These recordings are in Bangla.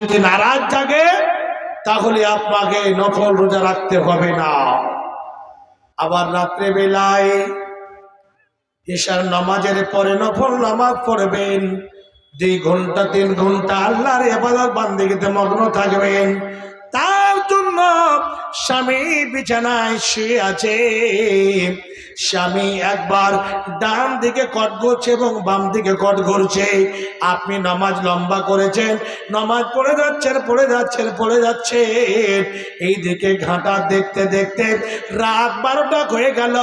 যদি নারাজ জাগে, তাহলে আপনাকে নফল রোজা রাখতে হবে না। আবার রাত্রে বেলায় ঈশার নামাজের পরে নফল নামাজ পড়বেন। দুই ঘণ্টা, তিন ঘণ্টা আল্লাহর এবার বান্দিগিতে মগ্ন থাকবেন। তার জন্য স্বামী বিছানায় শুয়ে আছে। স্বামী একবার ডান দিকে কট ঘুরছে এবং বাম দিকে কট ঘুরছে। আপনি নামাজ লম্বা করেছেন, নামাজ পড়ে যাচ্ছেন পড়ে যাচ্ছেন পড়ে যাচ্ছেন। এই দিকে ঘাটা দেখতে দেখতে রাত বারোটা হয়ে গেল।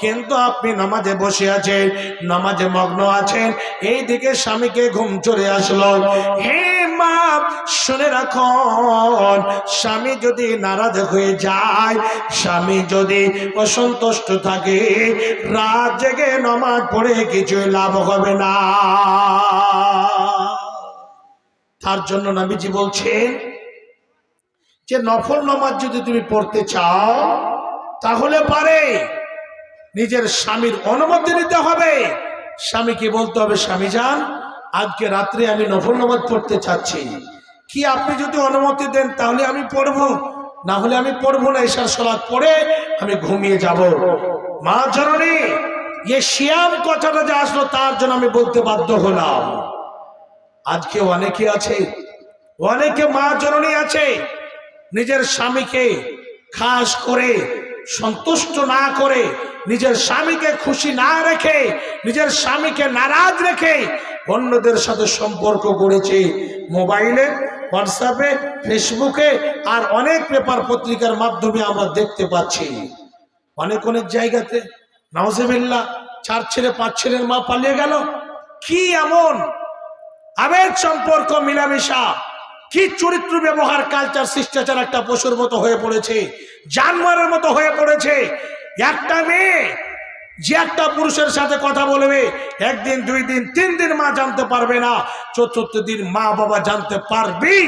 কিন্তু আপনি নামাজে বসে আছেন, নামাজে মগ্ন আছেন। এই দিকে স্বামীকে ঘুম চলে আসলো। হে মা শুনে রাখুন, স্বামী যদি নারাজ হয়ে যায়, স্বামী যদি অসন্তুষ্ট থাকে, রাত জেগে নমাজ পড়ে কিছুই লাভ হবে না। তার জন্য নবীজি বলছেন যে, নফল নমাজ যদি তুমি পড়তে চাও, তাহলে পারে। নিজের স্বামীর অনুমতি নিতে হবে। স্বামীকে বলতে হবে? স্বামী যান আজকে রাত্রে আমি নফল নামাজ পড়তে চাচ্ছি। কি আপনি যদি অনুমতি দেন, তাহলে আমি পড়ব। না হলে আমি পড়ব না এসার সলাৎ পড়ে আমি ঘুমিয়ে যাব। মা জননী, এ শিয়াম কথাটা যে আসলো, তার জন্য আমি বলতে বাধ্য হলাম। আজকে অনেকে আছে, অনেকে মা জননী আছে, নিজের স্বামীকে খাস করে, সন্তুষ্ট না করে নিজের স্বামীকে খুশি না রেখে, নিজের স্বামীকে নারাজ রেখে অন্যদের সাথে সম্পর্ক গড়েছে মোবাইলে, হোয়াটসঅ্যাপে, ফেসবুকে আর অনেক পেপার পত্রিকার মাধ্যমে আমরা দেখতে পাচ্ছি। অনেক অনেক জায়গাতে নওয়াজবিল্লা চার ছেলে, পাঁচ ছেলের মা পালিয়ে গেল। কি এমন আবেগ সম্পর্ক, মিলামেশা, কি চরিত্র ব্যবহার কালচার শিষ্টাচার একটা পশুর মতো হয়ে পড়েছে, জানোয়ারের মতো হয়ে পড়েছে একটা মেয়ে, যে একটা পুরুষের সাথে কথা বলবে, একদিন, দুই দিন, তিন দিন মা জানতে পারবে না, চতুর্থ দিন মা বাবা জানতে পারবি,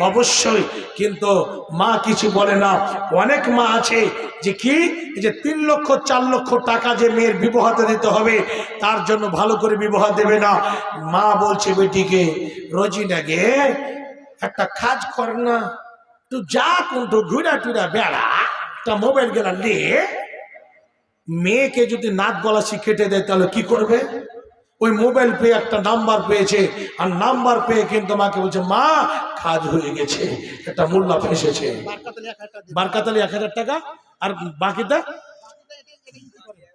অবশ্যই। কিন্তু মা কিছু বলে না। অনেক মা আছে যে কি? যে তিন লক্ষ, চার লক্ষ টাকা যে মেয়ের বিবাহতে দিতে হবে, তার জন্য ভালো করে বিবাহ দেবে না। মা বলছে, বেটিকে রোজিনা গে, একটা কাজ কর না। তুই যা কোনটো ঘুরা টুরা বেড়া, একটা মোবাইল গেলা লে মেয়েকে যদি নাক গলা শিখেটে দেয় তাহলে কি করবে? ওই মোবাইল পেয়ে একটা নাম্বার পেয়েছে আর নাম্বার পেয়ে কিন্তু মাকে বলছে মা কাজ হয়ে গেছে একটা মোল্লা ফেসেছে। বারকাতালি এক হাজার টাকা আর বাকিটা?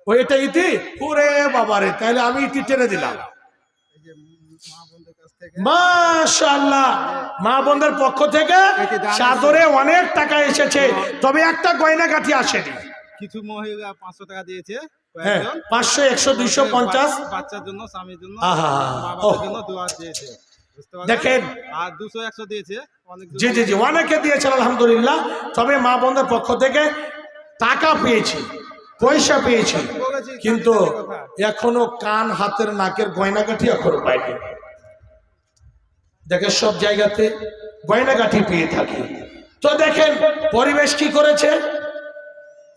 ওই এটা ইতি? ওরে বাবারে তাহলে আমি ইতি টেনে দিলাম। মা বোনদের পক্ষ থেকে চাদরে অনেক টাকা এসেছে তবে একটা গয়না কাঠি আসেনি। কিছু মহিলা পাঁচশো টাকা দিয়েছে হ্যাঁ পাঁচশো একশো দুইশো পঞ্চাশ। বাচ্চার জন্য স্বামীর জন্য আহা, মা ওহ। বাবার জন্য দোয়া দিয়েছে। দেখেন। আর দুশো একশো দিয়েছে। জি জি জি অনেকে দিয়েছেন আলহামদুলিল্লাহ। তবে মা বোনদের পক্ষ থেকে টাকা পেয়েছি পয়সা পেয়েছি। কিন্তু এখনও কান হাতের নাকের গয়নাগাঠি এখনও পাইনি। দেখেন সব জায়গাতে গয়নাগাঠি পেয়ে থাকি। তো দেখেন পরিবেশ কি করেছে?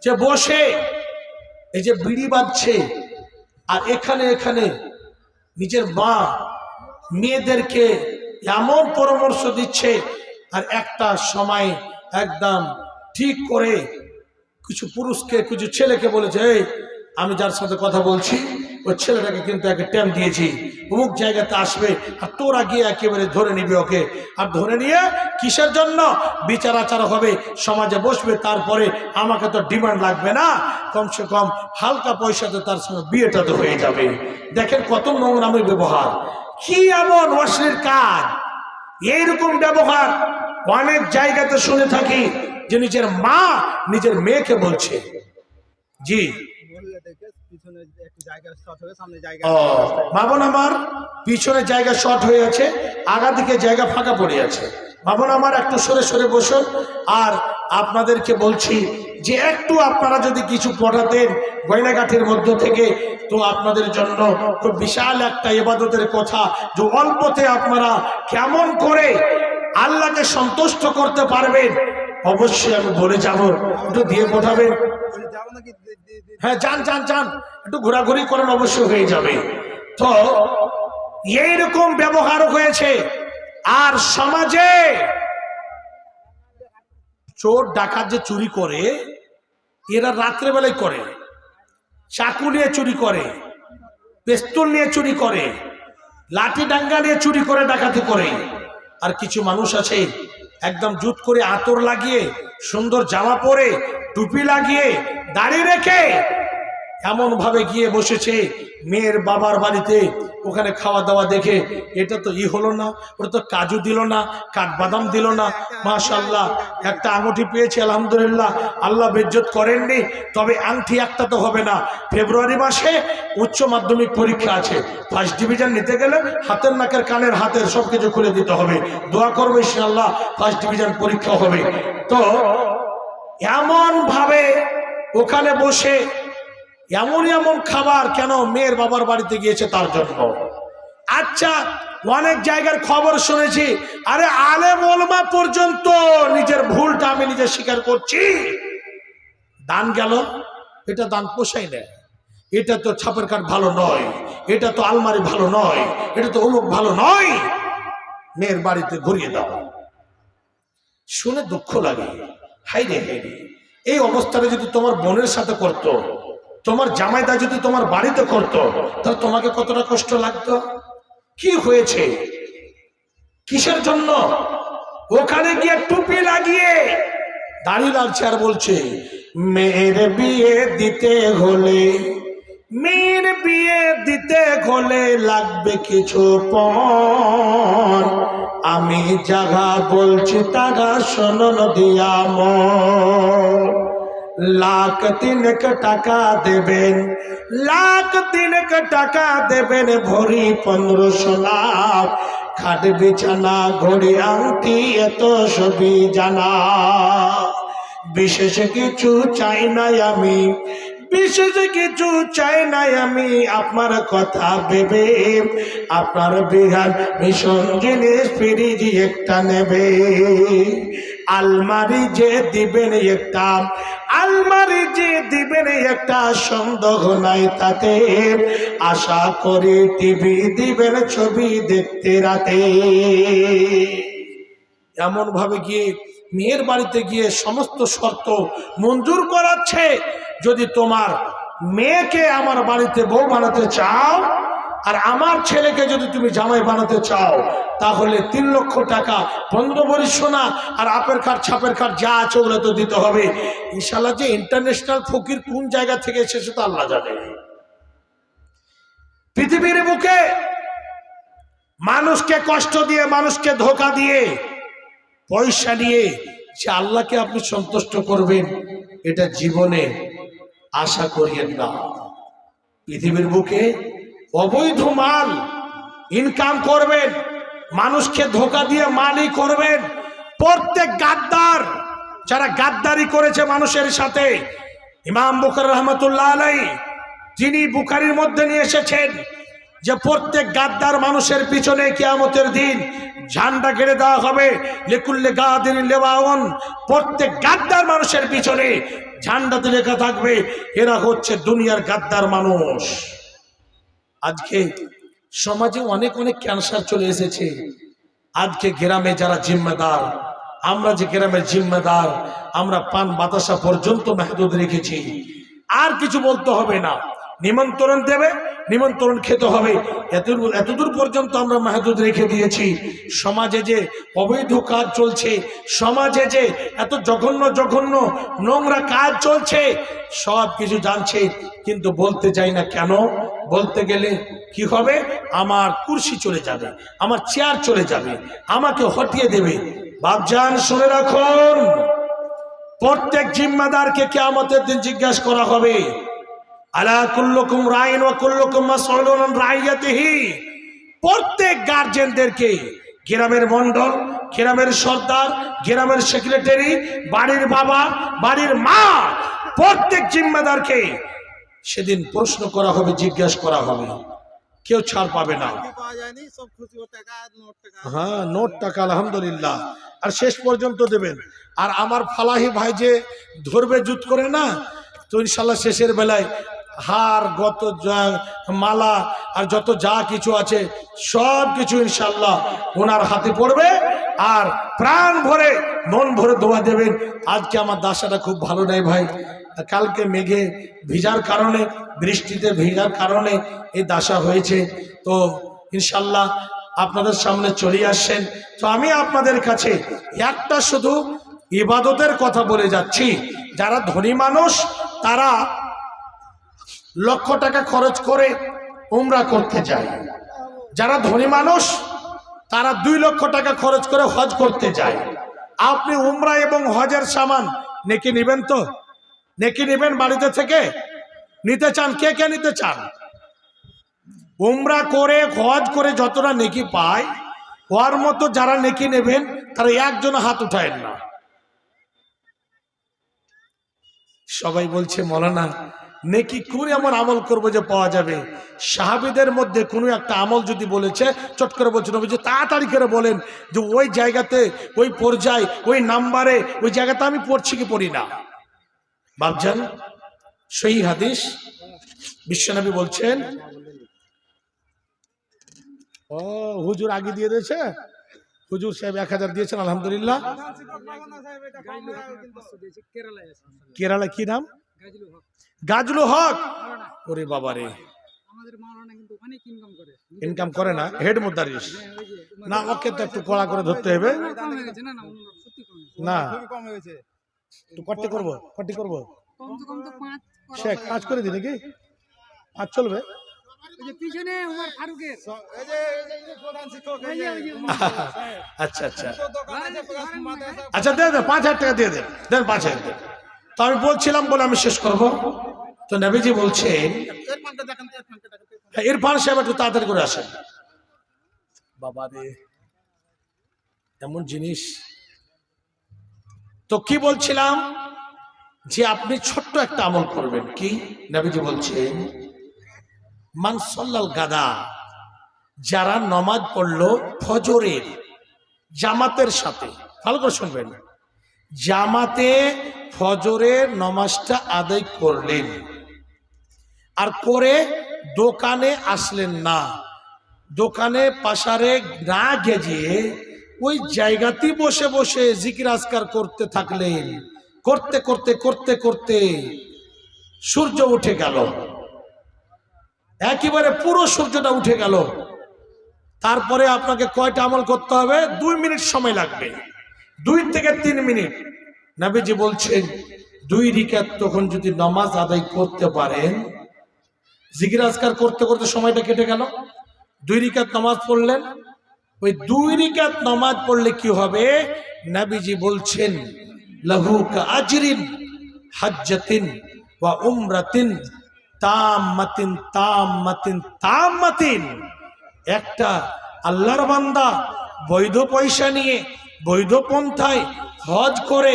যে বসে, এই যে বিড়ি বাঁধছে, আর এখানে এখানে নিজের মা মেয়েদেরকে এমন পরামর্শ দিচ্ছে, আর একটা সময় একদম ঠিক করে কিছু পুরুষকে, কিছু ছেলেকে বলেছে, এই, আমি যার সাথে কথা বলছি ওই ছেলেটাকে কিন্তু একে ট্যাম দিয়েছি। অমুক জায়গাতে আসবে আর তোরা গিয়ে একেবারে ধরে নিবি ওকে। আর ধরে নিয়ে কিসের জন্য? বিচার আচার হবে, সমাজে বসবে, তারপরে আমাকে তো ডিমান্ড লাগবে না। কমসে কম হালকা পয়সাতে তার সঙ্গে বিয়েটা তো হয়ে যাবে। দেখেন কত নোংরামের ব্যবহার। কি এমন অশ্লীল কাজ। এইরকম ব্যবহার অনেক জায়গাতে শুনে থাকি যে নিজের মা নিজের মেয়েকে বলছে। জি। পিছনে একটু জায়গা শর্ট হয়ে সামনে জায়গা আমার পিছনে জায়গা শর্ট হয়ে আছে আগা দিকে জায়গা ফাঁকা পড়ে আছে। বাবন আমার একটু সরে সরে বসুন আর আপনাদেরকে বলছি যে একটু আপনারা যদি কিছু পড়াতেন গয়নাগাঠির মধ্য থেকে তো আপনাদের জন্য খুব বিশাল একটা এবাদতের কথা যে অল্পতে আপনারা কেমন করে আল্লাহকে সন্তুষ্ট করতে পারবেন অবশ্যই আমি বলে যাব। একটু দিয়ে পাঠাবেন। হ্যাঁ যান যান যান। একটু ঘোরাঘুরি করেন, অবশ্যই হয়ে যাবে। তো, এইরকম ব্যবহার হয়েছে। আর সমাজে চোর, ডাকাত যে চুরি করে, এরা রাত্রেবেলায় করে। চাকু নিয়ে চুরি করে, পেস্তল নিয়ে চুরি করে, লাঠি ডাঙ্গা নিয়ে চুরি করে, ডাকাতি করে। আর কিছু মানুষ আছে, একদম জুত করে আতর লাগিয়ে, সুন্দর জামা পরে টুপি লাগিয়ে দাড়ি রেখে এমন ভাবে গিয়ে বসেছে মেয়ের বাবার বাড়িতে, ওখানে খাওয়া দাওয়া দেখে এটা তো ই হলো না, ওটা তো কাজু দিল না, কাঠবাদাম দিল না। মাশাল্লাহ একটা আঙুঠি পেয়েছে, আলহামদুলিল্লাহ, আল্লাহ বেজ্জত করেননি, তবে আংটি একটা তো হবে না। ফেব্রুয়ারি মাসে উচ্চ মাধ্যমিক পরীক্ষা আছে ফার্স্ট ডিভিশন নিতে গেলে হাতের নাকের কানের হাতের সব কিছু খুলে দিতে হবে। দোয়া করব ইনশাল্লাহ ফার্স্ট ডিভিশন পরীক্ষা হবে। তো এমন ভাবে ওখানে বসে এমন এমন খাবার কেন মেয়ের বাবার বাড়িতে গিয়েছে তার জন্য? আচ্ছা অনেক জায়গার খবর শুনেছি। আরে আলে মোলমা পর্যন্ত নিজের ভুলটা আমি নিজে স্বীকার করছি। দান গেল, এটা দান পোষাই নেয়। এটা তো ছাপের কাঠ ভালো নয়, এটা তো আলমারি ভালো নয়, এটা তো অমুক ভালো নয়। মেয়ের বাড়িতে ঘুরিয়ে দাও। শুনে দুঃখ লাগে। হাই রে হাই রে এই অবস্থাটা যদি তোমার বোনের সাথে করতো, তোমার জামাইদা যদি তোমার বাড়িতে করতো, তাহলে তোমাকে কতটা কষ্ট লাগতো? কি হয়েছে? কিসের জন্য? ওখানে গিয়ে টুপি লাগিয়ে দাঁড়িয়ে লাগছে আর বলছে, মেয়ের বিয়ে দিতে হলে, মেয়ের বিয়ে দিতে হলে লাগবে কিছু পণ। আমি জাগা বলছি তাগা শোনো নদিয়া লাখ তিনেক টাকা দেবেন, লাখ তিনেক টাকা দেবেন ভরি পনেরোশো লাখ। খাট বিছানা, ঘড়ি, আংটি, এত সবই জানা। বিশেষ কিছু চাই নাই আমি বিশেষ কিছু চাই নাই আমি আপনার কথা ভেবে। আপনার বিহার ভীষণ জিনিস ফিরিজ একটা নেবে। আলমারি যে দিবেন একটা, আলমারি যে দিবেন একটা সন্দেহ নাই তাতে। আশা করি টিভি দিবেন ছবি দেখতে রাতে। এমন ভাবে গিয়ে মেয়ের বাড়িতে গিয়ে সমস্ত শর্ত মঞ্জুর করাচ্ছে। যদি তোমার মেয়েকে আমার বাড়িতে বউ বানাতে চাও আর আমার ছেলেকে যদি তুমি জামাই বানাতে চাও, তাহলে তিন লক্ষ টাকা পনেরো ভরি সোনা, আর আপের কাঠ ছাপের কাঠ যা আছে ওগুলো তো দিতে হবে। ইনশাল্লাহ যে ইন্টারন্যাশনাল ফকির কোন জায়গা থেকে এসেছে তা আল্লাহ জানে। পৃথিবীর বুকে মানুষকে কষ্ট দিয়ে, মানুষকে ধোকা দিয়ে পয়সা নিয়ে যে আল্লাহকে আপনি সন্তুষ্ট করবেন, এটা জীবনে আশা করিয়েন না। পৃথিবীর বুকে অবৈধ মাল ইনকাম করবেন, মানুষকে ধোকা দিয়ে মালই করবেন, প্রত্যেক গাদ্দার, যারা গাদ্দারি করেছে মানুষের সাথে, ইমাম বুখার রহমতুল্লাহ আলাই তিনি বুখারির মধ্যে নিয়ে এসেছেন যে প্রত্যেক গাদ্দার মানুষের পিছনে কিয়ামতের দিন ঝান্ডা কেড়ে দেওয়া হবে। লেকুল্লে গাদিন লেবাউন। প্রত্যেক গাদ্দার মানুষের পিছনে ঝান্ডাতে লেখা থাকবে। এরা হচ্ছে দুনিয়ার গাদ্দার মানুষ। আজকে সমাজে অনেক অনেক ক্যান্সার চলে এসেছে। আজকে গ্রামে যারা জিম্মেদার, আমরা যে গ্রামের জিম্মেদার, আমরা পান বাতাসা পর্যন্ত মেহদুদ রেখেছি। আর কিছু বলতে হবে না। নিমন্ত্রণ দেবে, নিমন্ত্রণ খেতে হবে। এতদূর এতদূর পর্যন্ত আমরা মাহদুদ রেখে দিয়েছি। সমাজে যে অবৈধ কাজ চলছে, সমাজে যে এত জঘন্য জঘন্য, নোংরা কাজ চলছে, সব কিছু জানছে, কিন্তু বলতে চাই না কেন? বলতে গেলে কি হবে? আমার কুর্সি চলে যাবে, আমার চেয়ার চলে যাবে, আমাকে হটিয়ে দেবে। বাপজান, শুনে রাখুন। প্রত্যেক জিম্মাদারকে কেয়ামতের দিন জিজ্ঞাসা করা হবে। আলা কুল্লুকুম রাইন ওয়া কুল্লুকুম মাসউলুন রাইয়াতিহি। প্রত্যেক গার্জেনদেরকে গ্রামের মন্ডল গ্রামের সর্দার গ্রামের সেক্রেটারি বাড়ির বাবা বাড়ির মা প্রত্যেক জিম্মাদারকে সেদিন প্রশ্ন করা হবে জিজ্ঞাসা করা হবে। কেউ ছাড় পাবে না। হ্যাঁ নোট টাকা আলহামদুলিল্লাহ। আর শেষ পর্যন্ত দেবেন। আর আমার ফালাহি ভাই যে ধরবে জুত করে না তো ইনশাল্লাহ শেষের বেলায় হার, গত মালা আর যত যা কিছু আছে, সব কিছু ইনশাল্লাহ ওনার হাতে পড়বে আর প্রাণ ভরে, মন ভরে দোয়া দেবেন। আজকে আমার দাসাটা খুব ভালো নেই ভাই। কালকে মেঘে ভিজার কারণে, বৃষ্টিতে ভিজার কারণে এই দাসা হয়েছে। তো ইনশাল্লাহ আপনাদের সামনে চলে আসছেন। তো আমি আপনাদের কাছে একটা শুধু ইবাদতের কথা বলে যাচ্ছি। যারা ধনী মানুষ, তারা লক্ষ টাকা খরচ করে উমরা করতে যায়। যারা ধনী মানুষ, তারা দুই লক্ষ টাকা খরচ করে হজ করতে যায়। আপনি উমরা এবং হজের সামান নেকি নেবেন তো? নেকি নেবেন বাড়িতে থেকে? নিতে চান? কে কে নিতে চান? উমরা করে, হজ করে যতটা নেকি পায়, হওয়ার মতো যারা নেকি নেবেন, তারা একজন হাত উঠায়েন না। সবাই বলছে, মলানা নেকি কোন এমন আমল করব যে পাওয়া যাবে। সাহাবিদের মধ্যে কোনো একটা আমল যদি বলেছে চট করে বলছে নবী যে তাড়াতাড়ি করে বলেন যে ওই জায়গাতে ওই পর্যায় ওই নাম্বারে ওই জায়গাতে আমি পড়ছি কি পড়ি না। বাবজান সেই হাদিস বিশ্বনবী বলছেন ও হুজুর আগে দিয়ে দিয়েছে? হুজুর সাহেব এক হাজার দিয়েছেন আলহামদুলিল্লাহ। কেরালায় কেরালা কি নাম? গাজলু হক। ওরে বাবা রে আমাদের মাওলানা কিন্তু অনেক ইনকাম করে না হেড মুদারিস হ্যাঁ, না ওকে তো একটু কড়া করে ধরতে হবে ওনার কম হয়ে গেছে না একটু করব কট্টি করব তো কম তো পাঁচ করা শেখ পাঁচ করে দিই নাকি পাঁচ চলবে। আচ্ছা আচ্ছা তো আচ্ছা দেন দেন পাঁচ হাজার টাকা দিয়ে দেন দেন পাঁচ হাজার দেন তো আমি বলছিলাম বলে আমি শেষ করব। তো নবীজি বলছেন। হ্যাঁ, ইরফান সাহেব একটু তাড়াতাড়ি করে আসেন। বাবা রে এমন জিনিস। তো কি বলছিলাম? যে আপনি ছোট্ট একটা আমল করবেন। কি? নবীজি বলছেন মানসল্লাল গাদা যারা নমাজ পড়ল ফজরের জামাতের সাথে। ভালো করে শুনবেন। জামাতে ফজরের নমাজটা আদায় করলেন। আর করে দোকানে আসলেন না। দোকানে পাশারে না গেজিয়ে ওই জায়গাতেই বসে বসে জিকির আজকার করতে থাকলেন। করতে করতে করতে করতে সূর্য উঠে গেল। একেবারে পুরো সূর্যটা উঠে গেল। তারপরে আপনাকে কয়টা আমল করতে হবে? দুই মিনিট সময় লাগবে। দুই থেকে তিন মিনিট। নাবিজি বলছেন, দুই রিকাত তখন যদি নামাজ আদায় করতে পারেন, জিকির আজকার করতে করতে সময়টা কেটে গেল। দুই রিকাত নামাজ পড়লেন। ওই দুই রিকাত নামাজ পড়লে কি হবে? নাবিজি বলছেন, লাহু কা আজরিন, হাজ্জাতিন ওয়া উমরাতিন তাম্মাতিন তাম্মাতিন তাম্মাতিন একটা আল্লাহর বান্দা বৈধ পয়সা নিয়ে বৈধ পন্থায় হজ করে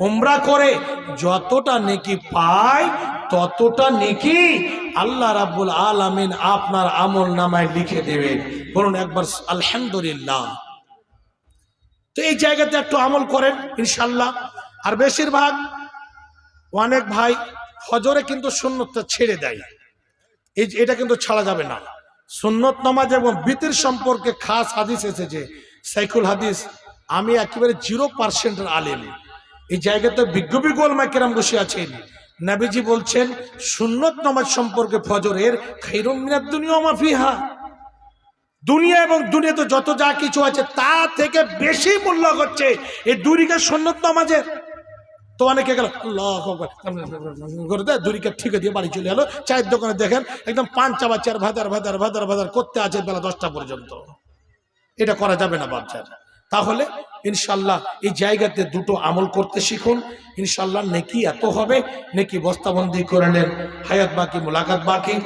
হোমরা করে, যতটা নেকি পায় ততটা নেকি আল্লাহ রাব্বুল আলামিন আপনার আমল নামায় লিখে দেবেন। বলুন একবার, আলহামদুলিল্লাহ। তো এই জায়গাতে একটু আমল করেন ইনশাল্লাহ আর বেশিরভাগ অনেক ভাই হজরে কিন্তু সুন্নতটা ছেড়ে দেয়। এই এটা কিন্তু ছাড়া যাবে না। সুন্নত নামাজ এবং বিতির সম্পর্কে খাস হাদিস এসেছে, সাইকুল হাদিস। আমি একেবারে জিরো পার্সেন্টের আলেম। এই জায়গাতে বিজ্ঞ বিজ্ঞ কেরাম বসে আছেন। নাবিজি বলছেন, সুন্নত নামাজ সম্পর্কে ফজরের খৈরম মিনাদ দুনিয়া মাফিহা দুনিয়া এবং দুনিয়াতে যত যা কিছু আছে, তা থেকে বেশি মূল্য হচ্ছে এই দুরিকা সুন্নত নামাজের। তো অনেকে গেল দুরিকে ঠিক দিয়ে বাড়ি চলে গেলো চায়ের দোকানে দেখেন, একদম পান চাবা চার ভাদার ভাদার ভাদার ভাদার করতে আছে বেলা দশটা পর্যন্ত। এটা করা যাবে না বাচ্চার তাহলে ইনশাল্লাহ এই জায়গাতে দুটো আমল করতে শিখুন। ইনশাল্লাহ নেকি এত হবে, নেকি বস্তাবন্দি করে নেন। হায়াত বাকি, মোলাকাত বাকি।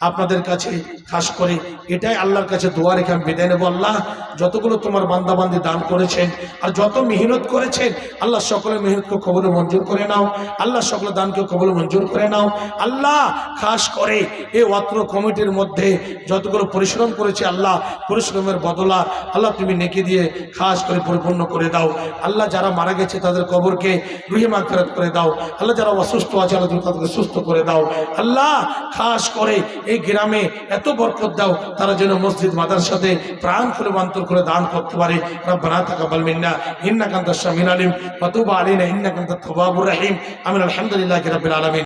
আপনাদের কাছে খাস করে, এটাই আল্লাহর কাছে দোয়া রেখে আমি বিদায় নেব আল্লাহ। যতগুলো তোমার বান্দাবান্দি দান করেছেন আর যত মেহনত করেছেন, আল্লাহ সকলের মেহনতকে কবলে মঞ্জুর করে নাও। আল্লাহ সকলের দানকে কবলে মঞ্জুর করে নাও। আল্লাহ, খাস করে এই অত্র কমিটির মধ্যে যতগুলো পরিশ্রম করেছে আল্লাহ, পরিশ্রমের বদলা আল্লাহ তুমি নেকি দিয়ে খাস করে পরিপূর্ণ করে দাও। আল্লাহ যারা মারা গেছে তাদের কবরকে রুহি মাগফিরাত করে দাও। আল্লাহ যারা অসুস্থ আছে, আল্লাহ তুমি তাদেরকে সুস্থ করে দাও। আল্লাহ, খাস করে এই গ্রামে এত বরকত দাও, তারা যেন মসজিদ মাদ্রাসাতে প্রাণ করে বান্তর করে দান করতে পারে। রব্বানা তাকাব্বাল মিন্না, ইন্নাকা আনতাস সামিউল আলিম ওয়া তুব আলাইনা, ইন্নাকা আনতাত তাওয়াবুর রহিম। আমিন, আলহামদুলিল্লাহি রাব্বিল আলামিন।